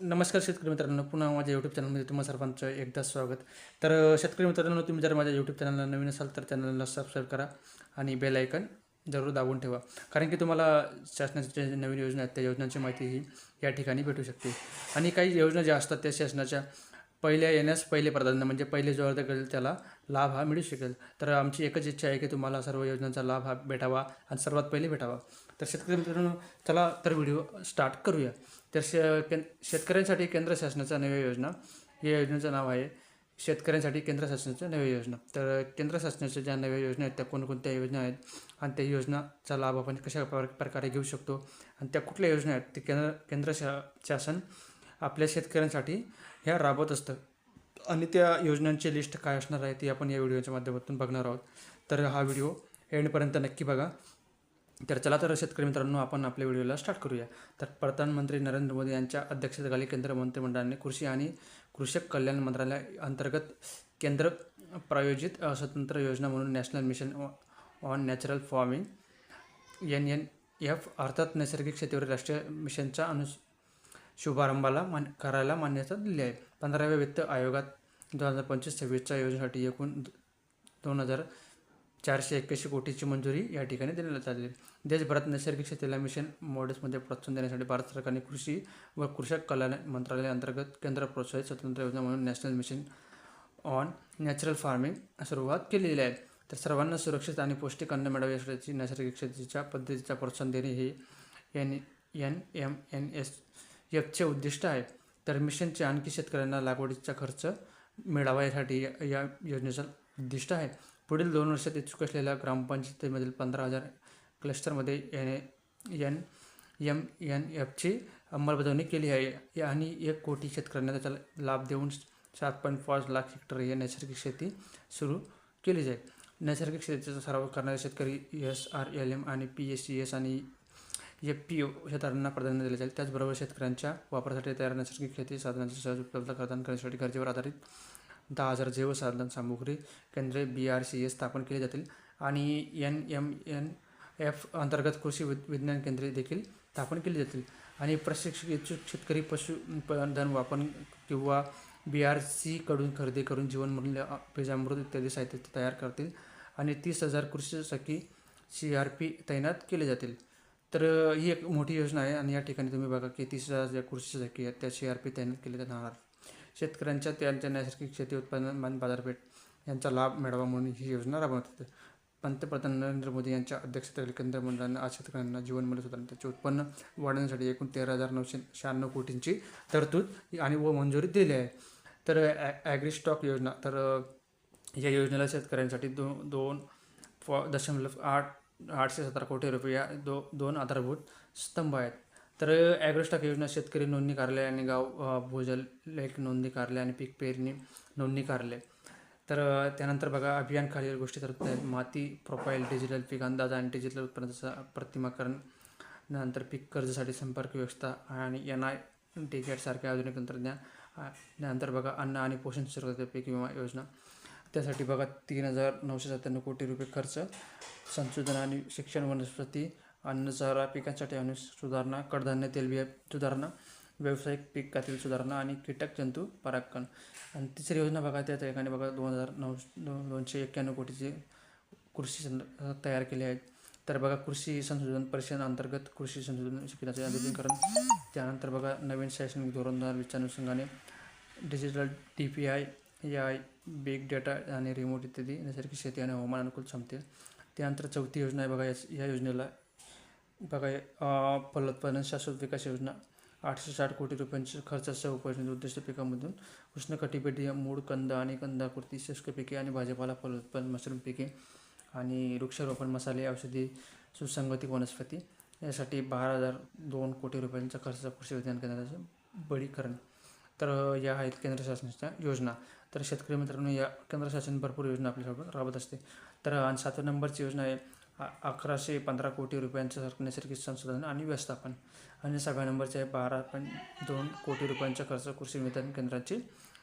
नमस्कार शेतकरी मित्रांनो पुन्हा माझ्या यूट्यूब चॅनलमध्ये तुम्हा सर्वांचं एकदा स्वागत. तर शेतकरी मित्रांनो तुम्ही जर माझ्या यूट्यूब चॅनलला नवीन असाल तर चॅनलला सबस्क्राईब करा आणि बेल आयकन जरूर दाबून ठेवा. कारण की तुम्हाला शासनाच्या ज्या नवीन योजना आहेत त्या योजनांची माहिती ही या ठिकाणी भेटू शकते. आणि काही योजना ज्या असतात त्या शासनाच्या पहिल्या येण्यास पहिले प्राधान्य म्हणजे पहिले जो अर्ज करेल त्याला लाभ हा मिळू शकेल. तर आमची एकच इच्छा आहे की तुम्हाला सर्व योजनांचा लाभ हा भेटावा आणि सर्वात पहिले भेटावा. तर शेतकरी मित्रांनो चला तर व्हिडिओ स्टार्ट करूया. तर शे कें शेतकऱ्यांसाठी केंद्र शासनाच्या नव्या योजना. या योजनेचं नाव आहे शेतकऱ्यांसाठी केंद्र शासनाच्या नव्या योजना. तर केंद्र शासनाच्या ज्या नव्या योजना आहेत त्या कोणकोणत्या योजना आहेत आणि त्या योजनाचा लाभ आपण कशा प्र- प्रकारे घेऊ शकतो आणि त्या कुठल्या योजना आहेत ते केंद्र केंद्र शा शासन आपल्या शेतकऱ्यांसाठी ह्या राबवत असतं. आणि त्या योजनांची लिस्ट काय असणार आहे ती आपण या व्हिडिओच्या माध्यमातून बघणार आहोत. तर हा व्हिडिओ एंडपर्यंत नक्की बघा. तर चला तर शेतकरी मित्रांनो आपण आपल्या व्हिडिओला स्टार्ट करूया. तर प्रधानमंत्री नरेंद्र मोदी यांच्या अध्यक्षतेखाली केंद्र मंत्रिमंडळाने कृषी आणि कृषक कल्याण मंत्रालय अंतर्गत केंद्र प्रायोजित स्वतंत्र योजना म्हणून national mission on natural farming N N F अर्थात नैसर्गिक शेतीवर राष्ट्रीय मिशनच्या अनु शुभारंभाला मान करायला मान्यता दिली आहे. पंधराव्या वित्त आयोगात दोन हजार पंचवीस सव्वीसच्या योजनेसाठी एकूण दोन हजार चारशे एक्क्याऐंशी कोटीची मंजुरी या ठिकाणी देण्यात आली देशभरात नैसर्गिक शेतीला मिशन मॉडेल्समध्ये प्रोत्साहन देण्यासाठी भारत सरकारने कृषी व कृषक कल्याण मंत्रालयाअंतर्गत केंद्र प्रोत्साहित स्वतंत्र योजना म्हणून national mission on natural farming सुरुवात केलेली आहे. तर सर्वांना सुरक्षित आणि पौष्टिक अन्न मिळावे यासाठी नैसर्गिक शेतीच्या पद्धतीचा प्रोत्साहन देणे हे N N M N S एफचे उद्दिष्ट आहे. तर मिशनचे आणखी शेतकऱ्यांना लागवडीचा खर्च मिळावा यासाठी या या योजनेचं उद्दिष्ट आहे. पुढील दोन वर्षात इच्छुक असलेल्या ग्रामपंचायतीमधील पंधरा हजार क्लस्टरमध्ये एन एन एम एन एफची अंमलबजावणी केली आहे. या- आणि एक कोटी शेतकऱ्यांना त्याचा लाभ देऊन सात पॉईंट पाच लाख हेक्टर या नैसर्गिक शेती सुरू केली जाईल. नैसर्गिक शेतीचा सराव करणारे शेतकरी एस आर एल एम आणि पी एस सी एस आणि एफ पी ओ क्षेत्रांना प्राधान्य दिले जाईल त्याचबरोबर शेतकऱ्यांच्या वापरासाठी तयार नैसर्गिक शेती साधनांची सहज उपलब्ध प्रदान करण्यासाठी गरजेवर आधारित दहा हजार जैव साधन सामुग्री केंद्रे बी आर सी एस स्थापन केली जातील आणि एन एम एन एफ अंतर्गत कृषी विज्ञान केंद्रे देखील स्थापन केली जातील. आणि प्रशिक्षित इच्छुक शेतकरी पशु धन वापन किंवा बी आर सीकडून खरेदी करून जीवनमूल्य बीजामृत इत्यादी साहित्य तयार करतील आणि तीस हजार कृषी सखी सी आर पी तैनात केले जातील. तर ही एक मोठी योजना आहे आणि या ठिकाणी तुम्ही बघा की तीस हजार ज्या कृषी सखी आहेत त्या सी आर पी तैनात केले जाणार. शेतकऱ्यांच्या त्यांच्या नैसर्गिक शेती उत्पादन बाजारपेठ यांचा लाभ मिळावा म्हणून ही योजना राबवण्यात येते. पंतप्रधान नरेंद्र मोदी यांच्या अध्यक्षतेखाली केंद्र मंडळाने आज शेतकऱ्यांना जीवनमूल्य सुधारण त्याचे उत्पन्न वाढवण्यासाठी एकूण तेरा हजार नऊशे शहाण्णव कोटींची तरतूद आणि व मंजुरी दिली आहे. तर ॲग्री स्टॉक योजना तर या योजनेला शेतकऱ्यांसाठी दो दोन दशमलव आठ आठशे सतरा कोटी रुपये या दो दोन आधारभूत स्तंभ आहेत. तर ॲग्रोस्टॉक योजना शेतकरी नोंदणी कार्यालय आणि गाव भूजल लेख नोंदणी कार्यालय आणि पीक पेरणी नोंदणी कार्यालय तर त्यानंतर बघा अभियान खालील गोष्टी तर माती प्रोफाईल डिजिटल पीक अंदाज आणि डिजिटल उत्पन्नाचा प्रतिमाकरण. नंतर पीक कर्जासाठी संपर्क व्यवस्था आणि एन आय सारखे आधुनिक तंत्रज्ञान. त्यानंतर बघा अन्न आणि पोषण सुरक्षा पीक विमा योजना. त्यासाठी बघा तीन हजार नऊशे सत्त्याण्णव कोटी रुपये खर्च संशोधन आणि शिक्षण वनस्पती अन्नचारा पिकांसाठी आणि सुधारणा कडधान्य तेलबिया सुधारणा व्यावसायिक पिकातील सुधारणा आणि कीटक जंतू परागकण. आणि तिसरी योजना बघा त्या ठिकाणी बघा दोन हजार नऊ दोनशे एक्क्याण्णव कोटीचे कृषी तयार केले आहेत तर बघा कृषी संशोधन परिषद अंतर्गत कृषी संशोधन शिक्षणाचे आधुनिकीकरण त्यानंतर बघा नवीन शैक्षणिक धोरण दोन हजार वीसच्या अनुषंगाने digital T P I A I big data आणि रिमोट इत्यादी नैसर्गिक शेती आणि हवामान अनुकूल क्षमते त्यानंतर चौथी योजना आहे बघा या या योजनेला. बघा फलोत्पादन शाश्वत विकास योजना. आठशे साठ कोटी रुपयांच्या खर्चासह उपाययोजनेचे उद्दिष्ट पिकांमधून. उष्णकटिबंधीय मूळ कंद आणि कंदाकृती शुष्क पिके आणि भाजीपाला फलोत्पादन मशरूम पिके आणि वृक्षारोपण मसाले औषधी सुसंगतिक वनस्पती. यासाठी बारा हजार दोन कोटी रुपयांचा खर्च कृषी विज्ञान केंद्राचे बळीकरण तर या आहेत केंद्र शासनाच्या योजना. तर शेतकरी मित्रांनो या केंद्र शासन भरपूर योजना आपल्यासोबत राबत असते. तर आणि सातव्या नंबरची योजना आहे अकराशे पंधरा कोटी रुपयांचं नैसर्गिक संसाधन आणि व्यवस्थापन. आणि सहाव्या नंबरचे आहे बारा पॉईंट दोन कोटी रुपयांचा खर्च कृषी विज्ञान केंद्राचे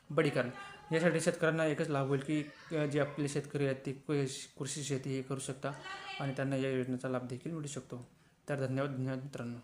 बडीकरण. यासाठी शेतकऱ्यांना एकच लाभ होईल की जे आपले शेतकरी आहेत ते कृषी शेती हे करू शकता. आणि त्यांना या योजनेचा लाभ देखील मिळू शकतो. तर धन्यवाद धन्यवाद मित्रांनो.